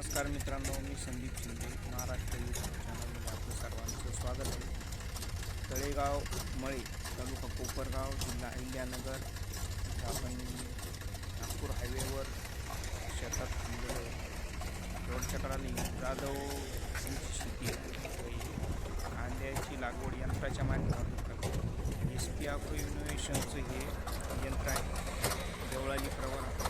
नमस्कार मित्रांनो मी संदीप शिंदे महाराष्ट्र यूट्यूब चॅनलमध्ये आपलं सर्वांचं स्वागत आहे. तळेगाव मळे तालुका कोपरगाव जिल्हा अहिल्यानगर इथं आपण नागपूर हायवेवर शेतात थांबलेलो आहे. रोडच्या कडाने जाधव यांची शेती कांद्याची लागवड यंत्राच्या माध्यमातून करतो. एस पी आग्रो इनोव्हेशनचं हे यंत्र आहे. देवळाली प्रवाह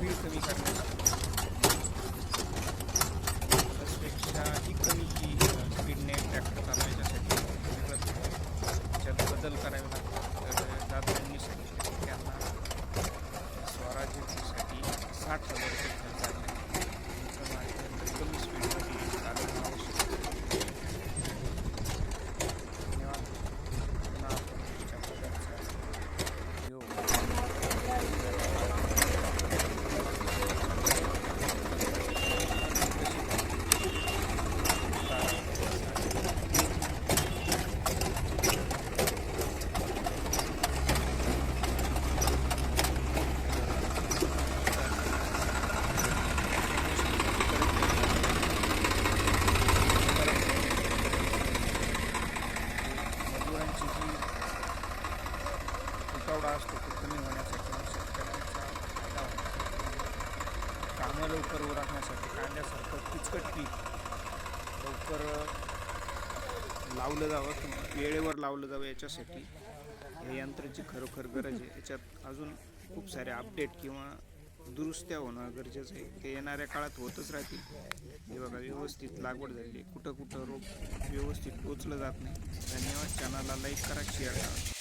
स्पीड कमी करण्यासाठी ही कमी लवकर उरकण्यासाठी कांद्यासारखं किचकट पीक लवकर लावलं जावं किंवा वेळेवर लावलं जावं याच्यासाठी. या यंत्राची खरोखर गरज आहे. याच्यात अजून खूप सारे अपडेट किंवा दुरुस्त्या होणं गरजेचं आहे. ते येणाऱ्या काळात होतच राहतील. हे बघा व्यवस्थित लागवड झाली आहे. कुठं कुठं रोप व्यवस्थित पोचलं जात नाही. धन्यवाद. चॅनलला लाईक करा शेअर करा.